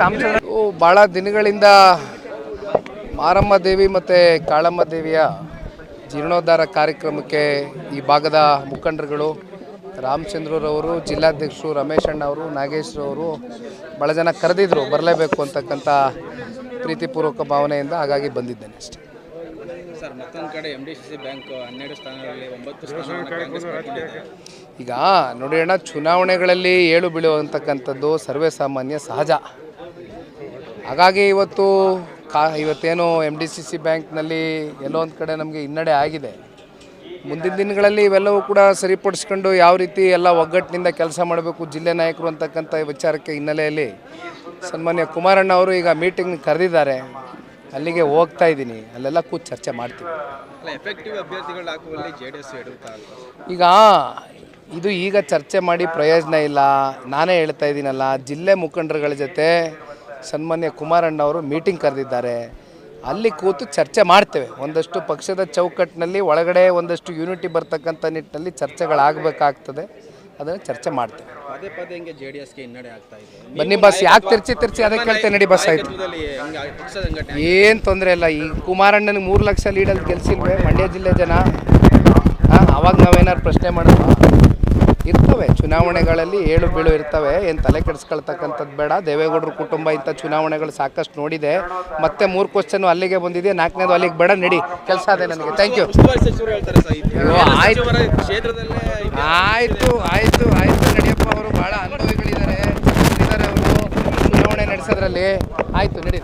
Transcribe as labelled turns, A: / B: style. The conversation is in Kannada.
A: ರಾಮಚಂದ್ರ ಭಾಳ ದಿನಗಳಿಂದ ಮಾರಮ್ಮ ದೇವಿ ಮತ್ತು ಕಾಳಮ್ಮ ದೇವಿಯ ಜೀರ್ಣೋದ್ಧಾರ ಕಾರ್ಯಕ್ರಮಕ್ಕೆ ಈ ಭಾಗದ ಮುಖಂಡರುಗಳು ರಾಮಚಂದ್ರರವರು ಜಿಲ್ಲಾಧ್ಯಕ್ಷರು ರಮೇಶ್ ಅಣ್ಣ ಅವರು ನಾಗೇಶ್ರವರು ಭಾಳ ಜನ ಕರೆದಿದ್ರು ಬರಲೇಬೇಕು ಅಂತಕ್ಕಂಥ ಪ್ರೀತಿಪೂರ್ವಕ ಭಾವನೆಯಿಂದ ಹಾಗಾಗಿ ಬಂದಿದ್ದೇನೆ ಅಷ್ಟೇ.
B: ಸರ್ ಮತ್ತೊಂದು ಕಡೆ M D C C bank ಹನ್ನೆರಡು ಸ್ಥಾನಗಳಲ್ಲಿ ಒಂಬತ್ತು ಸ್ಥಾನವನ್ನು
A: ಈಗ ನೋಡಿ ಅಣ್ಣ ಚುನಾವಣೆಗಳಲ್ಲಿ ಏಳು ಬೀಳುವಂತಕ್ಕಂಥದ್ದು ಸರ್ವೇ ಸಾಮಾನ್ಯ ಸಹಜ. ಹಾಗಾಗಿ ಇವತ್ತು ಕಾ ಇವತ್ತೇನು ಎಂ ಡಿ ಸಿ ಸಿ ಬ್ಯಾಂಕ್ನಲ್ಲಿ ಎಲ್ಲೋ ಒಂದು ಕಡೆ ನಮಗೆ ಹಿನ್ನಡೆ ಆಗಿದೆ. ಮುಂದಿನ ದಿನಗಳಲ್ಲಿ ಇವೆಲ್ಲವೂ ಕೂಡ ಸರಿಪಡಿಸ್ಕೊಂಡು ಯಾವ ರೀತಿ ಎಲ್ಲ ಒಗ್ಗಟ್ಟಿನಿಂದ ಕೆಲಸ ಮಾಡಬೇಕು ಜಿಲ್ಲೆ ನಾಯಕರು ಅಂತಕ್ಕಂಥ ವಿಚಾರಕ್ಕೆ ಹಿನ್ನೆಲೆಯಲ್ಲಿ ಸನ್ಮಾನ್ಯ ಕುಮಾರಣ್ಣ ಅವರು ಈಗ ಮೀಟಿಂಗ್ ಕರೆದಿದ್ದಾರೆ. ಅಲ್ಲಿಗೆ ಹೋಗ್ತಾ ಇದ್ದೀನಿ. ಅಲ್ಲೆಲ್ಲ ಕೂತು ಚರ್ಚೆ ಮಾಡ್ತೀವಿ. ಈಗ ಇದು ಈಗ ಚರ್ಚೆ ಮಾಡಿ ಪ್ರಯೋಜನ ಇಲ್ಲ. ನಾನೇ ಹೇಳ್ತಾ ಇದ್ದೀನಲ್ಲ ಜಿಲ್ಲೆ ಮುಖಂಡರುಗಳ ಜೊತೆ ಸನ್ಮಾನ್ಯ ಕುಮಾರಣ್ಣ ಅವರು ಮೀಟಿಂಗ್ ಕರೆದಿದ್ದಾರೆ. ಅಲ್ಲಿ ಕೂತು ಚರ್ಚೆ ಮಾಡ್ತೇವೆ. ಒಂದಷ್ಟು ಪಕ್ಷದ ಚೌಕಟ್ಟಿನಲ್ಲಿ ಒಳಗಡೆ ಒಂದಷ್ಟು ಯೂನಿಟಿ ಬರ್ತಕ್ಕಂಥ ನಿಟ್ಟಿನಲ್ಲಿ ಚರ್ಚೆಗಳಾಗಬೇಕಾಗ್ತದೆ. ಅದನ್ನು ಚರ್ಚೆ ಮಾಡ್ತೇವೆ.
B: ಪದೇ ಪದೇ ಹಿಂಗೆ ಜೆ ಡಿ ಎಸ್ಗೆ ಹಿನ್ನಡೆ ಆಗ್ತಾ ಇದೆ.
A: ಬನ್ನಿ ಬಸ್ ಯಾಕೆ ತಿರ್ಚಿ ತಿರ್ಚಿ ಅದಕ್ಕೆ ಹೇಳ್ತೇನೆ ನಡಿ ಬಸ್ ಆಯ್ತು. ಏನು ತೊಂದರೆ ಇಲ್ಲ. ಈ ಕುಮಾರಣ್ಣನಿಗೆ ಮೂರು ಲಕ್ಷ ಲೀಡಲ್ಲಿ ಗೆಲ್ಸಿಲ್ವೇ? ಮಂಡ್ಯ ಜಿಲ್ಲೆ ಜನ? ಹಾಂ ಅವಾಗ ನಾವೇನಾದ್ರು ಪ್ರಶ್ನೆ ಮಾಡಿದ್ವಾ ಇರ್ತವೆ. ಚುನಾವಣೆಗಳಲ್ಲಿ ಏಳು ಬೀಳು ಇರ್ತವೆ. ಏನು ತಲೆ ಕೆಡಿಸ್ಕೊಳ್ತಕ್ಕಂಥದ್ದು ಬೇಡ. ದೇವೇಗೌಡರ ಕುಟುಂಬ ಇಂಥ ಚುನಾವಣೆಗಳು ಸಾಕಷ್ಟು ನೋಡಿದೆ. ಮತ್ತೆ ಮೂರು ಕ್ವಶನ್ ಅಲ್ಲಿಗೆ ಬಂದಿದೆ. ನಾಲ್ಕನೇದು ಅಲ್ಲಿಗೆ ಬೇಡ ನಡಿ. ಕೆಲಸ ಅದೇ ನನಗೆ. ಥ್ಯಾಂಕ್ ಯು ಆಯ್ತು. ಆಯ್ತು. ಆಯಿತು ಆಯಿತು. ನಡಿಯಪ್ಪ ಅವರು ಭಾಳ ಅನುಭವಿಗಳಿದ್ದಾರೆ. ಇದ್ದಾರೆ ಅವರು. ಚುನಾವಣೆ ನಡೆಸೋದ್ರಲ್ಲಿ. ಆಯಿತು ನಡಿ.